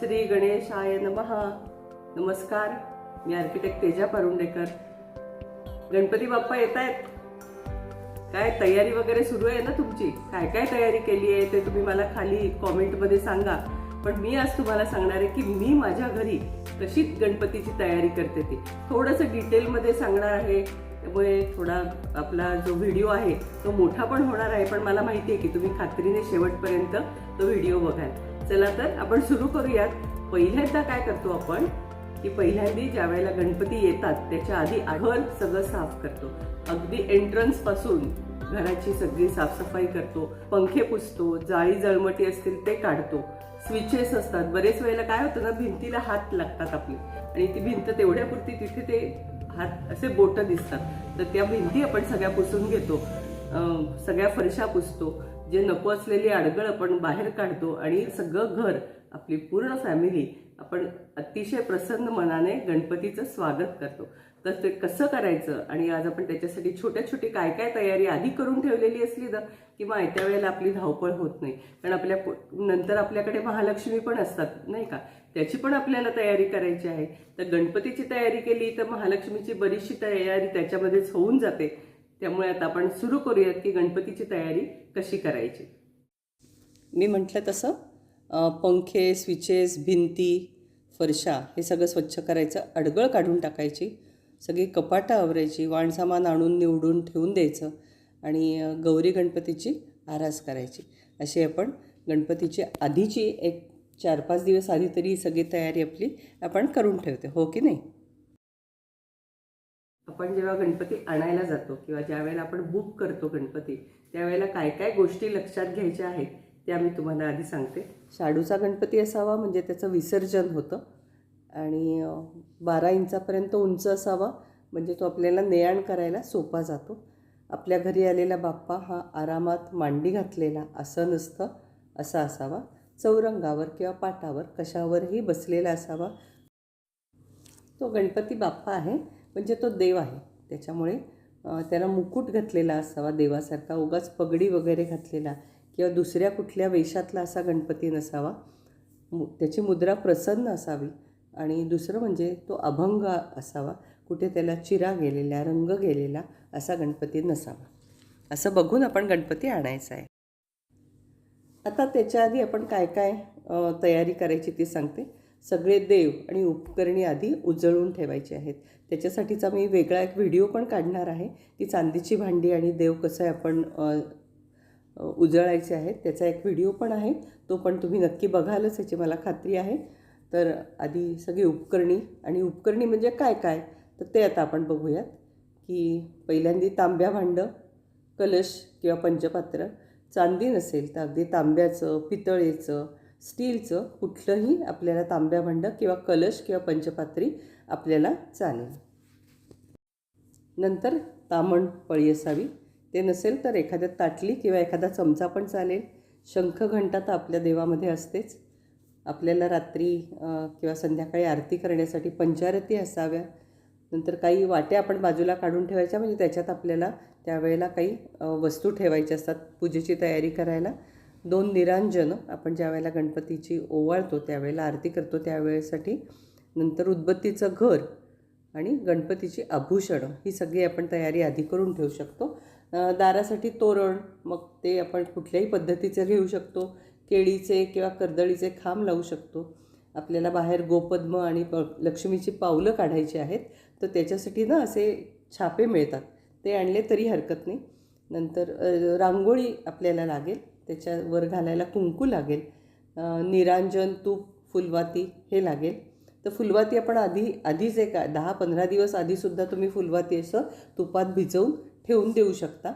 श्री गणेशाय नमहा नमस्कार मी आर्किटेक्ट तेजा परुंडेकर. गणपती बाप्पा येत आहेत काय तयारी वगैरे सुरू आहे ना तुमची? काय काय तयारी केली आहे ते तुम्ही मला खाली कॉमेंटमध्ये सांगा. पण मी आज तुम्हाला सांगणार आहे की मी माझ्या घरी कशी गणपतीची तयारी करते ती. थोडंसं डिटेलमध्ये सांगणार आहे. त्यामुळे थोडा आपला जो व्हिडिओ आहे तो मोठा पण होणार आहे पण मला माहिती आहे की तुम्ही खात्रीने शेवटपर्यंत तो व्हिडिओ बघाल. चला तर आपण सुरू करूयात. पहिल्यांदा काय करतो आपण? की पहिल्यांदा ज्या वेळेला गणपती येतात त्याच्या आधी घर सगळं साफ करतो. अगदी एंट्रन्सपासून घराची सगळी साफसफाई करतो. पंखे पुसतो जाळी जळमटी असतील ते काढतो. स्विचेस असतात. बरेच वेळेला काय होतं ना भिंतीला हात लागतात आपले. आणि ती भिंत तेवढ्यापुरती तिथे ते हात असे बोट दिसतात. तर त्या भिंती आपण सगळ्या पुसून घेतो. सगळ्या फरशा पुसतो. जे नको असलेली अडगळ आपण बाहेर काढतो आणि सगळं घर आपली पूर्ण फॅमिली आपण अतिशय प्रसन्न मनाने गणपतीचं स्वागत करतो. तर ते कसं करायचं? आणि आज आपण त्याच्यासाठी छोट्या छोटी काय काय तयारी आधी करून ठेवलेली असली तर? किंवा आयत्या वेळेला आपली धावपळ होत नाही. कारण आपल्या नंतर आपल्याकडे महालक्ष्मी पण असतात नाही का? त्याची पण आपल्याला तयारी करायची आहे. तर गणपतीची तयारी केली तर महालक्ष्मीची बरीचशी तयारी त्याच्यामध्येच होऊन जाते. त्यामुळे आता आपण सुरू करूयात की गणपतीची तयारी कशी करायची. मी म्हटलं तसं पंखे स्विचेस भिंती फरशा हे सगळं स्वच्छ करायचं अडगळ काढून टाकायची सगळी कपाटं आवरायची वाणसामान आणून निवडून ठेवून द्यायचं आणि गौरी गणपतीची आरास करायची. अशी आपण गणपतीची आधीची एक चार पाच दिवस आधी तरी सगळी तयारी आपली आपण करून ठेवते हो की नाही? आपण जेव्हा गणपती आणायला जातो किंवा ज्या वेळेला आपण बुक करतो गणपती त्यावेळेला काय काय गोष्टी लक्षात घ्यायच्या आहेत त्या मी तुम्हाला आधी सांगते. शाडूचा गणपती असावा म्हणजे त्याचं विसर्जन होतं आणि बारा इंचापर्यंत उंच असावा म्हणजे तो आपल्याला नेआण करायला सोपा जातो. आपल्या घरी आलेला बाप्पा हा आरामात मांडी घातलेला असं नसतं असा असावा. चौरंगावर किंवा पाटावर कशावरही बसलेला असावा. तो गणपती बाप्पा आहे. म्हणजे तो देव आहे. त्याच्यामुळे त्याला मुकुट घातलेला असावा देवासारखा उगाच पगडी वगैरे घातलेला किंवा दुसऱ्या कुठल्या वेशातला असा गणपती नसावा. मु त्याची मुद्रा प्रसन्न असावी. आणि दुसरं म्हणजे तो अभंग असावा कुठे त्याला चिरा गेलेला रंग गेलेला असा गणपती नसावा. असं बघून आपण गणपती आणायचा आहे. आता त्याच्या आधी आपण काय काय तयारी करायची ती सांगते. सगळे देव आणि उपकरणी आधी उजळून ठेवायची आहेत. त्याच्यासाठीचा मी वेगळा एक व्हिडिओ पण काढणार आहे. की चांदीची भांडी आणि देव कसं आपण उजळायचे आहेत त्याचा एक व्हिडिओ पण आहे. तो पण तुम्ही नक्की बघालच याची मला खात्री आहे. तर आधी सगळी उपकरणी आणि उपकरणी म्हणजे काय काय? तर ते आता आपण बघूयात. की पहिल्यांदी तांब्या भांडं कलश किंवा पंचपात्र. चांदी नसेल तर अगदी तांब्याचं पितळेचं स्टीलचं कुठलंही आपल्याला तांब्या भांडं किंवा कलश किंवा पंचपात्री आपल्याला चालेल. नंतर तामण पळी असावी. ते नसेल तर एखाद्या ताटली किंवा एखादा चमचा पण चालेल. शंख घंटा तर आपल्या देवामध्ये असतेच. आपल्याला रात्री किंवा संध्याकाळी आरती करण्यासाठी पंचारती असाव्या. नंतर काही वाट्या आपण बाजूला काढून ठेवायच्या म्हणजे त्याच्यात आपल्याला त्यावेळेला काही वस्तू ठेवायच्या असतात पूजेची तयारी करायला. दोन निरांजन आपण ज्या वेळेला गणपतीची ओवाळतो त्यावेळेला आरती करतो त्यावेळेसाठी नंतर उदबत्तीचं घर आणि गणपतीची आभूषणं ही सगळी आपण तयारी आधी करून ठेवू शकतो. दारासाठी तोरण मग ते आपण कुठल्याही पद्धतीचं घेऊ शकतो. केळीचे किंवा कर्दळीचे खांब लावू शकतो. आपल्याला बाहेर गोपद्म आणि प लक्ष्मीची पावलं काढायची आहेत तर त्याच्यासाठी ना असे छापे मिळतात. ते आणले तरी हरकत नाही. नंतर रांगोळी आपल्याला लागेल. त्याच्यावर घालायला कुंकू लागेल. निरांजन तूप फुलवाती हे लागेल. तर फुलवाती आपण आधी आधीच एक दहा पंधरा दिवस आधीसुद्धा तुम्ही फुलवाती असं तुपात भिजवून ठेवून देऊ शकता.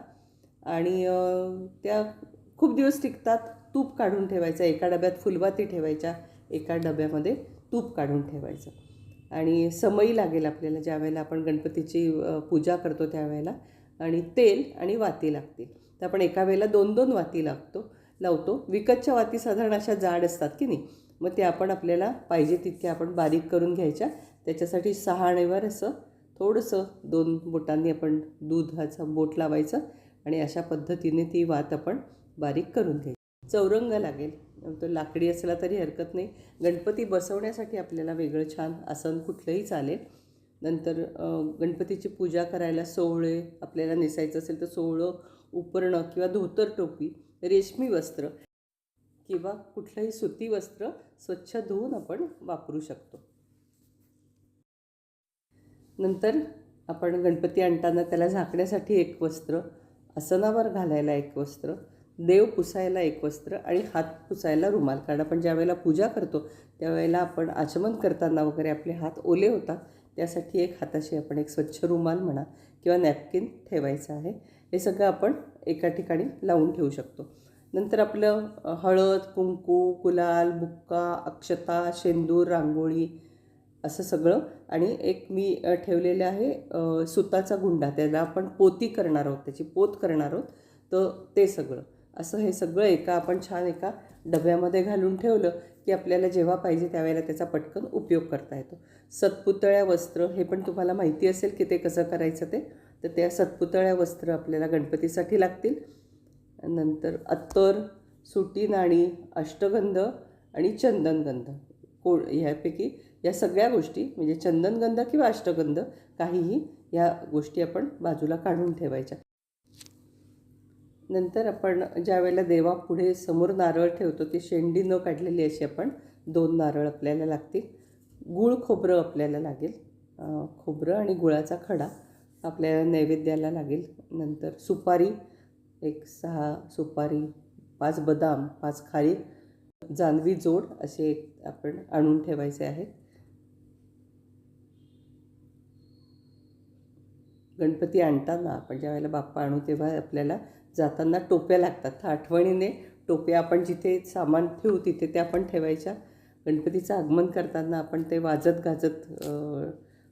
आणि त्या खूप दिवस टिकतात. तूप काढून ठेवायचं. एका डब्यात फुलवाती ठेवायच्या. एका डब्यामध्ये तूप काढून ठेवायचं. आणि समई लागेल आपल्याला ज्यावेळेला आपण गणपतीची पूजा करतो त्यावेळेला. आणि तेल आणि वाती लागतील. तर आपण एका वेळेला दोन दोन वाती लागतो लावतो. विकतच्या वाती साधारण अशा जाड असतात की नाही मग ते आपण आपल्याला पाहिजे तितक्या आपण बारीक करून घ्यायच्या. त्याच्यासाठी सहा आणेवर असं थोडंसं दोन बोटांनी आपण दुधाचं बोट लावायचं आणि अशा पद्धतीने ती वात आपण बारीक करून घ्यायची. चौरंग लागेल. तो लाकडी असला तरी हरकत नाही. गणपती बसवण्यासाठी आपल्याला वेगळं छान आसन कुठलंही चालेल. नंतर गणपतीची पूजा करायला सोहळे आपल्याला नेसायचं असेल तर सोहळं उपरणं किंवा धोतर टोपी रेशमी वस्त्र किंवा कुठलंही सुती वस्त्र स्वच्छ धुवून आपण वापरू शकतो. नंतर आपण गणपती आणताना त्याला झाकण्यासाठी एक वस्त्र आसनावर घालायला एक वस्त्र देव पुसायला एक वस्त्र आणि हात पुसायला रुमाल. कारण आपण ज्यावेळेला पूजा करतो त्यावेळेला आपण आचमन करताना वगैरे आपले हात ओले होतात त्यासाठी एक हाताशी आपण एक स्वच्छ रुमाल म्हणा किंवा नॅपकिन ठेवायचं आहे. हे सगळं आपण एका ठिकाणी लावून ठेवू शकतो. नंतर आपलं हळद कुंकू गुलाल बुक्का अक्षता शेंदूर रांगोळी असं सगळं आणि एक मी ठेवलेलं आहे सुताचा गुंडा. त्याला आपण पोती करणार आहोत. त्याची पोत करणार आहोत. तर ते सगळं. असं हे सगळं एका आपण छान एका डब्यामध्ये घालून ठेवलं की आपल्याला जेव्हा पाहिजे त्यावेळेला त्याचा पटकन उपयोग करता येतो. सतपुतळ्या वस्त्र हे पण तुम्हाला माहिती असेल की ते कसं करायचं ते. तर त्या सतपुतळ्या वस्त्र आपल्याला गणपतीसाठी लागतील. नंतर अत्तर सुटी नाणी अष्टगंध आणि चंदनगंध. को ह्यापैकी या सगळ्या गोष्टी म्हणजे चंदनगंध किंवा अष्टगंध काहीही ह्या गोष्टी आपण बाजूला काढून ठेवायच्या. नंतर आपण ज्या वेळेला देवापुढे समोर नारळ ठेवतो ती शेंडी न काढलेली अशी आपण दोन नारळ आपल्याला लागतील. गूळ खोबरं आपल्याला लागेल. खोबरं आणि गुळाचा खडा आपल्याला नैवेद्याला लागेल. नंतर सुपारी एक सहा सुपारी पाच बदाम पाच खारी जानवी जोड असे आपण आणून ठेवायचे आहेत. गणपती आणताना आपण ज्या वेळेला बाप्पा आणू तेव्हा आपल्याला जाताना टोप्या लागतात. तर आठवणीने टोप्या आपण जिथे सामान ठेवू तिथे त्या आपण ठेवायच्या. गणपतीचं आगमन करताना आपण ते वाजत गाजत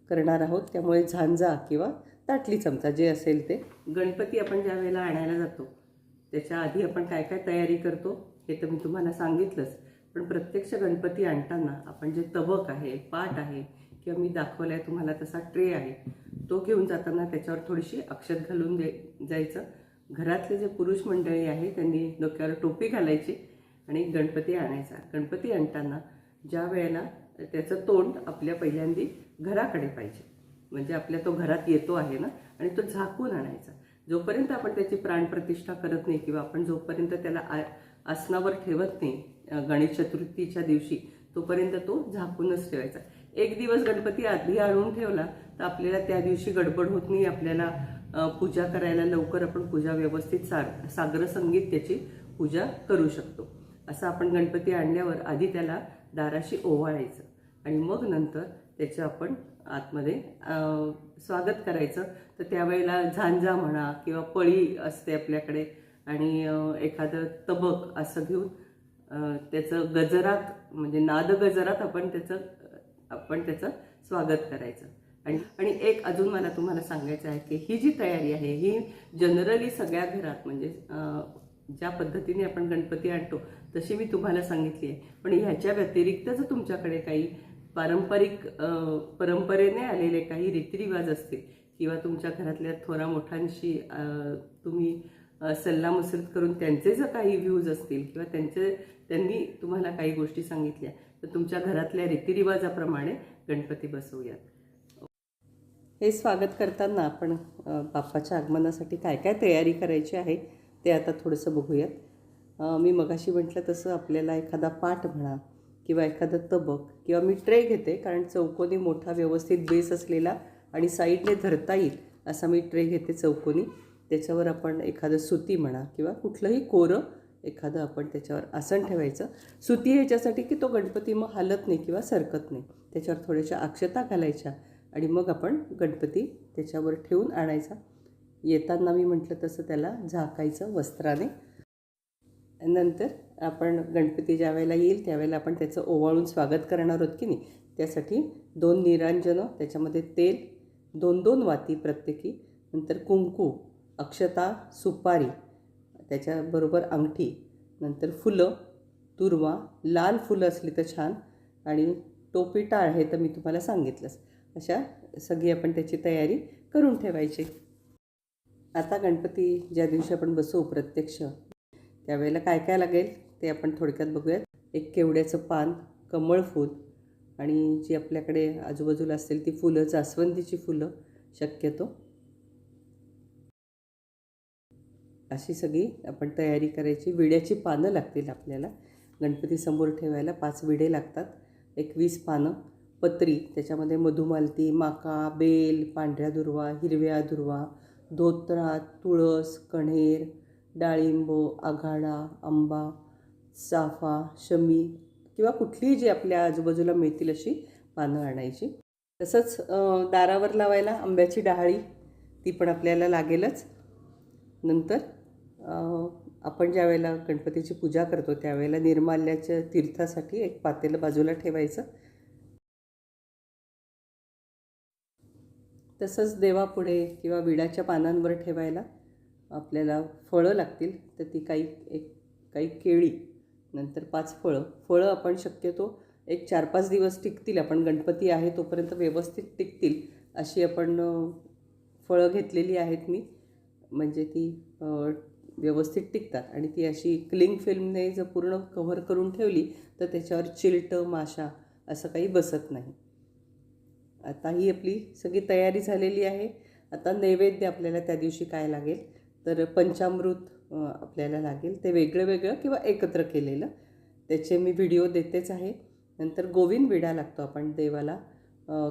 करणार आहोत. त्यामुळे झांजा किंवा ताटली चमचा जे असेल ते गणपती आपण ज्या वेळेला आणायला जातो त्याच्या आधी आपण काय काय तयारी करतो हे तर मी तुम्हाला सांगितलंच. पण प्रत्यक्ष गणपती आणताना आपण जे तबक आहे पाट आहे किंवा मी दाखवलाय तुम्हाला तसा ट्रे आहे तो घेऊन जाताना त्याच्यावर थोडीशी अक्षत घालून दे जायचं. घरातले जे पुरुष मंडळी आहे त्यांनी डोक्यावर टोपी घालायची आणि गणपती आणायचा. गणपती आणताना ज्या वेळेला त्याचं तोंड आपल्या पहिल्यांदी घराकडे पाहिजे. म्हणजे आपल्या तो घरात येतो आहे ना आणि तो झाकून आणायचा. जोपर्यंत आपण त्याची प्राणप्रतिष्ठा करत नाही किंवा आपण जोपर्यंत त्याला आ आसनावर ठेवत नाही गणेश चतुर्थीच्या दिवशी तोपर्यंत तो झाकूनच ठेवायचा. एक दिवस गणपती आधी आणून ठेवला तर आपल्याला त्या दिवशी गडबड होत नाही. आपल्याला पूजा करायला लवकर आपण पूजा व्यवस्थित सार सागर संगीत त्याची पूजा करू शकतो. असं आपण गणपती आणल्यावर आधी त्याला दाराशी ओवाळायचं आणि मग नंतर त्याचं आपण आतमध्ये स्वागत करायचं. तर त्यावेळेला झांजा म्हणा किंवा पळी असते आपल्याकडे आणि एखादं तबक असं घेऊन त्याचं गजरात म्हणजे नाद गजरात आपण त्याचं आपण त्याचं स्वागत करायचं. आणि आणि एक अजून मला तुम्हाला सांगायचं आहे की ही जी तयारी आहे ही जनरली सगळ्या घरात म्हणजे ज्या पद्धतीने आपण गणपती आणतो तशी मी तुम्हाला सांगितली आहे. पण ह्याच्या व्यतिरिक्त जर तुमच्याकडे काही पारंपरिक परंपरेने आलेले काही रीतिरिवाज असतील किंवा तुमच्या घरातल्या थोरा मोठ्यांशी तुम्ही सल्लामसलत करून त्यांचे जर काही व्ह्यूज असतील किंवा त्यांचे त्यांनी तुम्हाला काही गोष्टी सांगितल्या तर तुमच्या घरातल्या रीतिरिवाजाप्रमाणे गणपती बसवूयात. हे स्वागत करताना आपण बाप्पाच्या आगमनासाठी काय काय तयारी करायची आहे ते आता थोडंसं बघूयात. मी मगाशी म्हटलं तसं आपल्याला एखादा पाट म्हणा किंवा एखादं तबक किंवा मी ट्रे घेते कारण चौकोनी मोठा व्यवस्थित बेस असलेला आणि साईडने धरता येईल असा मी ट्रे घेते चौकोनी. त्याच्यावर आपण एखादं सुती म्हणा किंवा कुठलंही कोरं एखादं आपण त्याच्यावर आसन ठेवायचं. सुती ह्याच्यासाठी की तो गणपती मग हलत नाही किंवा सरकत नाही. त्याच्यावर थोड्याशा अक्षता घालायच्या आणि मग आपण गणपती त्याच्यावर ठेवून आणायचा. येताना मी म्हटलं तसं त्याला झाकायचं वस्त्राने. नंतर आपण गणपती ज्या वेळेला येईल त्यावेळेला आपण त्याचं ओवाळून स्वागत करणार आहोत की नाही? त्यासाठी दोन निरांजनं त्याच्यामध्ये तेल दोन दोन वाती प्रत्येकी. नंतर कुंकू अक्षता सुपारी त्याच्याबरोबर अंगठी नंतर फुलं तुरवा लाल फुलं असली तर छान. आणि टोपी टाळ हे तर मी तुम्हाला सांगितलंच. अशा सगळी आपण त्याची तयारी करून ठेवायची. आता गणपती ज्या दिवशी आपण बसू प्रत्यक्ष त्यावेळेला काय काय लागेल ते आपण थोडक्यात बघूयात. एक केवड्याचं पान कमळ फूल आणि जी आपल्याकडे आजूबाजूला असतील ती फुलं जास्वंदीची फुलं शक्यतो अशी सगळी आपण तयारी करायची. विड्याची पानं लागतील आपल्याला. गणपती समोर ठेवायला पाच विडे लागतात. एक वीस पानं. पत्री त्याच्यामध्ये मधुमालती माका बेल पांढऱ्या दुर्वा हिरव्या दुर्वा धोत्रा तुळस कण्हेर डाळिंब आघाडा आंबा चाफा शमी किंवा कुठलीही जी आपल्या आजूबाजूला मिळतील अशी पानं आणायची. तसंच दारावर लावायला आंब्याची डहाळी ती पण आपल्याला लागेलच. नंतर आपण ज्या वेळेला गणपतीची पूजा करतो त्यावेळेला निर्माल्याच्या तीर्थासाठी एक पातेलं बाजूला ठेवायचं. तसंच देवापुढे किंवा विडाच्या पानांवर ठेवायला आपल्याला फळं लागतील. तर ती काही एक काही केळी नंतर पाच फळं. फळं आपण शक्यतो एक चार पाच दिवस टिकतील. आपण गणपती आहे तोपर्यंत व्यवस्थित टिकतील. अशी आपण फळं घेतलेली आहेत मी. म्हणजे ती व्यवस्थित टिकतात. आणि ती अशी क्लिंग फिल्मने जर पूर्ण कव्हर करून ठेवली तर त्याच्यावर चिलटं माशा असं काही बसत नाही. आता ही आपली सगळी तयारी झालेली आहे. आता नैवेद्य आपल्याला त्या दिवशी काय लागेल? तर पंचामृत आपल्याला लागेल. ते वेगळं वेगळं किंवा एकत्र केलेलं. त्याचे मी व्हिडिओ देतेच आहे. नंतर गोविंद विडा लागतो आपण देवाला.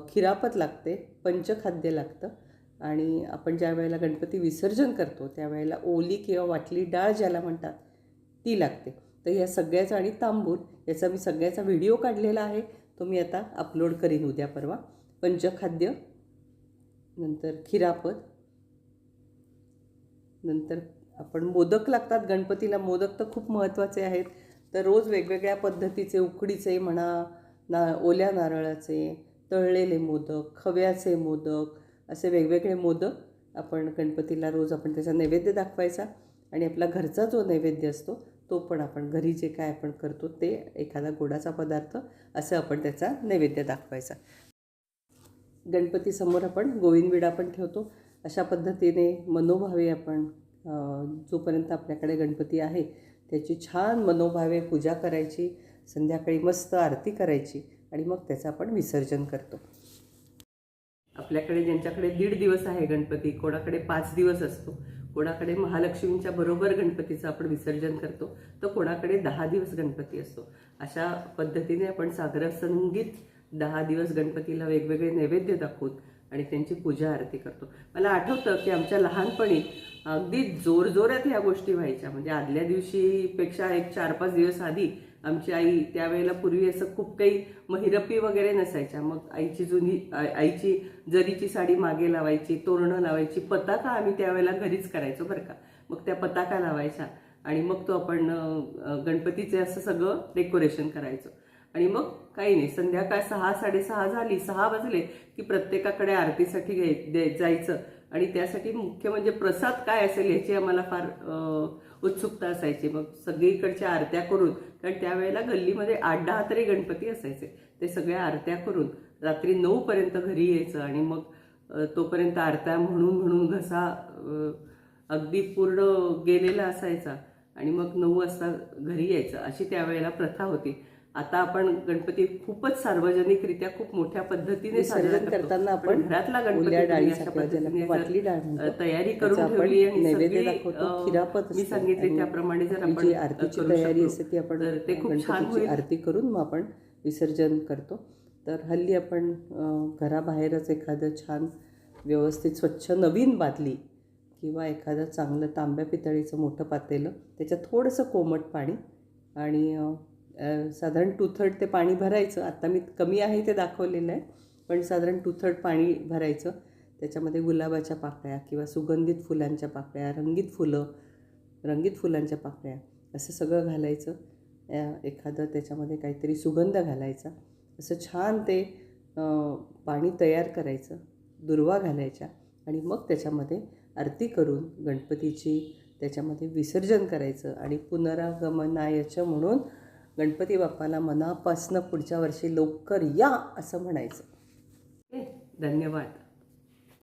खिरापत लागते. पंचखाद्य लागतं. आणि आपण ज्या वेळेला गणपती विसर्जन करतो त्यावेळेला ओली किंवा वाटली डाळ ज्याला म्हणतात ती लागते. तर या सगळ्याचा आणि तांबूल याचा मी सगळ्याचा व्हिडिओ काढलेला आहे तो मी आता अपलोड करीन उद्या परवा. पंचखाद्य नंतर खिरापत नंतर आपण मोदक लागतात गणपतीला. मोदक तर खूप महत्त्वाचे आहेत. तर रोज वेगवेगळ्या पद्धतीचे उकडीचे म्हणा ना ओल्या नारळाचे तळलेले मोदक खव्याचे मोदक असे वेगवेगळे मोदक आपण गणपतीला रोज आपण त्याचा नैवेद्य दाखवायचा आणि आपला घरचा जो नैवेद्य असतो तो पण आपण घरी जे काय आपण करतो ते एखादा गोडाचा पदार्थ असं आपण त्याचा नैवेद्य दाखवायचा. गणपतीसमोर आपण गोविंदविडा पण ठेवतो. अशा पद्धतीने मनोभावे आपण जोपर्यंत आपल्याकडे गणपती आहे त्याची छान मनोभावे पूजा करायची संध्याकाळी मस्त आरती करायची आणि मग त्याचं आपण विसर्जन करतो. आपल्याकडे ज्यांच्याकडे दीड दिवस आहे गणपती कोणाकडे पाच दिवस असतो कोणाकडे महालक्ष्मीच्या बरोबर गणपतीचं आपण विसर्जन करतो तर कोणाकडे दहा दिवस गणपती असतो. अशा पद्धतीने आपण सागर संगीत दहा दिवस गणपतीला वेगवेगळे नैवेद्य दाखवून आणि त्यांची पूजा आरती करतो. मला आठवतं की आमच्या लहानपणी अगदी जोरजोरात ह्या गोष्टी व्हायच्या. म्हणजे आदल्या दिवशीपेक्षा एक चार पाच दिवस आधी आमची आई त्यावेळेला पूर्वी असं खूप काही महिरपी वगैरे नसायच्या. मग आईची जुनी आईची जरीची साडी मागे लावायची तोरणं लावायची पताका आम्ही त्यावेळेला घरीच करायचो बरं का. मग त्या पताका लावायच्या आणि मग तो आपण गणपतीचे असं सगळं डेकोरेशन करायचो. आणि मग काही नाही संध्याकाळ सहा साडेसहा झाली सहा वाजले की प्रत्येकाकडे आरतीसाठी घ्याय दे- जायचं. आणि त्यासाठी मुख्य म्हणजे प्रसाद काय असेल याची आम्हाला फार उत्सुकता असायची. मग सगळीकडच्या आरत्या करून कारण त्यावेळेला गल्लीमध्ये आठ दहा तरी गणपती असायचे. ते सगळ्या आरत्या करून रात्री नऊपर्यंत घरी यायचं आणि मग तोपर्यंत आरत्या म्हणून म्हणून घसा अगदी पूर्ण गेलेला असायचा आणि मग नऊ वाजता घरी यायचं. अशी त्यावेळेला प्रथा होती. आता आपण गणपती खूपच सार्वजनिकरित्या खूप मोठ्या पद्धतीने साजरा करतो. करताना पण आपण घरातला गणपती तयारी करून ठेवली मी सांगितले त्याप्रमाणे जर आपण आरतीची तयारी असते ती आपण ते खूप छान आरती करून मग आपण विसर्जन करतो. तर हल्ली आपण घराबाहेरच एखादं छान व्यवस्थित स्वच्छ नवीन बादली किंवा एखादं चांगलं तांब्या पितळीचं मोठं पातेलं त्याच्यात थोडंसं कोमट पाणी आणि साधारण टू थर्ड ते पाणी भरायचं. आत्ता मी कमी आहे ते दाखवलेलं आहे पण साधारण टू थर्ड पाणी भरायचं. त्याच्यामध्ये गुलाबाच्या पाकळ्या किंवा सुगंधित फुलांच्या पाकळ्या रंगीत फुलं रंगीत फुलांच्या पाकळ्या असं सगळं घालायचं. एखादं त्याच्यामध्ये काहीतरी सुगंध घालायचा. असं छान ते पाणी तयार करायचं. दुर्वा घालायच्या आणि मग त्याच्यामध्ये आरती करून गणपतीची त्याच्यामध्ये विसर्जन करायचं आणि पुनरागमनायचं म्हणून गणपती बाप्पाला मनापासनं पुढच्या वर्षी लवकर या असं म्हणायचं. धन्यवाद.